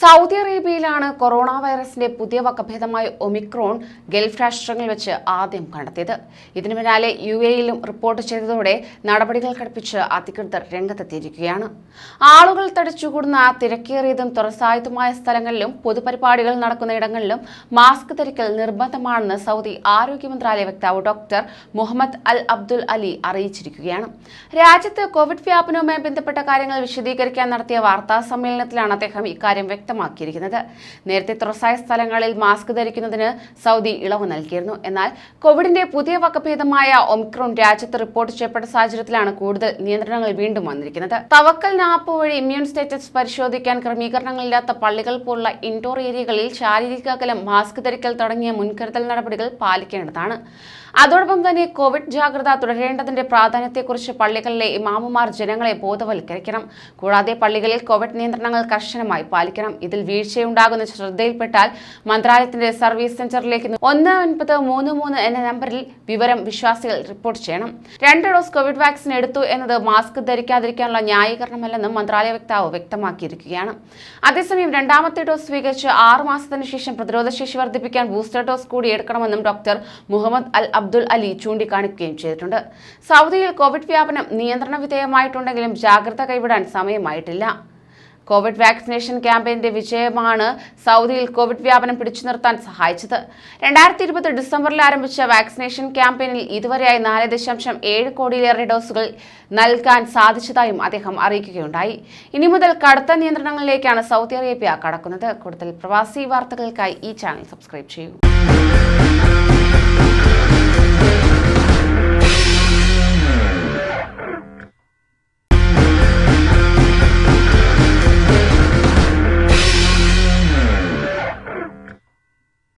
Saudi അറേബ്യയിലാണ് corona വൈറസിന്റെ പുതിയ വകഭേദമായ Omicron Gulf രാഷ്ട്രങ്ങളിൽ വെച്ച് ആദ്യം കണ്ടെത്തിയത്. ഇതിനു പിന്നാലെ യു എയിലും റിപ്പോർട്ട് ചെയ്തതോടെ നടപടികൾ ഘടിപ്പിച്ച് അധികൃതർ രംഗത്തെത്തിയിരിക്കുകയാണ്. ആളുകൾ തടിച്ചുകൂടുന്ന തിരക്കേറിയതും തുറസായതുമായ സ്ഥലങ്ങളിലും പൊതുപരിപാടികൾ നടക്കുന്ന ഇടങ്ങളിലും മാസ്ക് ധരിക്കൽ നിർബന്ധമാണെന്ന് സൗദി ആരോഗ്യ മന്ത്രാലയ വക്താവ് doctor Muhammad Al Abdul Ali അറിയിച്ചിരിക്കുകയാണ്. രാജ്യത്ത് കോവിഡ് വ്യാപനവുമായി ബന്ധപ്പെട്ട കാര്യങ്ങൾ വിശദീകരിക്കാൻ നടത്തിയ വാർത്താ സമ്മേളനത്തിലാണ് അദ്ദേഹം ഇക്കാര്യം വ്യക്തമാക്കിയിരിക്കുന്നത്. നേരത്തെ തുറസായ സ്ഥലങ്ങളിൽ മാസ്ക് ധരിക്കുന്നതിന് സൗദി ഇളവ് നൽകിയിരുന്നു. എന്നാൽ കോവിഡിന്റെ പുതിയ വകഭേദമായ ഒമിക്രോൺ രാജ്യത്ത് റിപ്പോർട്ട് ചെയ്യപ്പെട്ട സാഹചര്യത്തിലാണ് കൂടുതൽ നിയന്ത്രണങ്ങൾ വീണ്ടും വന്നിരിക്കുന്നത്. തവക്കൽ നാപ്പ് വഴി ഇമ്മ്യൂൺ സ്റ്റേറ്റസ് പരിശോധിക്കാൻ ക്രമീകരണങ്ങളില്ലാത്ത പള്ളികൾ പോലുള്ള ഇൻഡോർ ഏരിയകളിൽ ശാരീരിക അകലം മാസ്ക് ധരിക്കൽ തുടങ്ങിയ മുൻകരുതൽ നടപടികൾ പാലിക്കേണ്ടതാണ്. അതോടൊപ്പം തന്നെ കോവിഡ് ജാഗ്രത തുടരേണ്ടതിന്റെ പ്രാധാന്യത്തെക്കുറിച്ച് പള്ളികളിലെ ഇമാമുമാർ ജനങ്ങളെ ബോധവൽക്കരിക്കണം. കൂടാതെ പള്ളികളിൽ കോവിഡ് നിയന്ത്രണങ്ങൾ കർശനമായി പാലിക്കണം. ഇതിൽ വീഴ്ചയുണ്ടാകുന്ന ശ്രദ്ധയിൽപ്പെട്ടാൽ മന്ത്രാലയത്തിന്റെ സർവീസ് സെന്ററിലേക്ക് ഒന്ന് ഒൻപത് മൂന്ന് മൂന്ന് എന്ന നമ്പറിൽ വിവരം വിശ്വാസികൾ റിപ്പോർട്ട് ചെയ്യണം. രണ്ട് ഡോസ് കോവിഡ് വാക്സിൻ എടുത്തു എന്നത് മാസ്ക് ധരിക്കാതിരിക്കാനുള്ള ന്യായീകരണമല്ലെന്നും മന്ത്രാലയ വക്താവ് വ്യക്തമാക്കിയിരിക്കുകയാണ്. അതേസമയം രണ്ടാമത്തെ ഡോസ് സ്വീകരിച്ച് ആറ് മാസത്തിന് ശേഷം പ്രതിരോധശേഷി വർദ്ധിപ്പിക്കാൻ ബൂസ്റ്റർ ഡോസ് കൂടി എടുക്കണമെന്നും doctor Muhammad Al Abdul Ali ചൂണ്ടിക്കാണിക്കുകയും ചെയ്തിട്ടുണ്ട്. സൗദിയിൽ കോവിഡ് വ്യാപനം നിയന്ത്രണ വിധേയമായിട്ടുണ്ടെങ്കിലും ജാഗ്രത കൈവിടാൻ സമയമായിട്ടില്ല. കോവിഡ് വാക്സിനേഷൻ ക്യാമ്പയിന്റെ വിജയമാണ് സൗദിയിൽ കോവിഡ് വ്യാപനം പിടിച്ചു നിർത്താൻ സഹായിച്ചത്. രണ്ടായിരത്തി ഇരുപത് ഡിസംബറിൽ ആരംഭിച്ച വാക്സിനേഷൻ ക്യാമ്പയിനിൽ ഇതുവരെയായി നാല് ദശാംശം ഏഴ് കോടിയിലേറെ ഡോസുകൾ നൽകാൻ സാധിച്ചതായും അദ്ദേഹം അറിയിക്കുകയുണ്ടായി. ഇനി മുതൽ കടുത്ത നിയന്ത്രണങ്ങളിലേക്കാണ് സൗദി അറേബ്യ കടക്കുന്നത്. കൂടുതൽ പ്രവാസി വാർത്തകൾക്കായി ഈ ചാനൽ സബ്സ്ക്രൈബ് ചെയ്യൂ.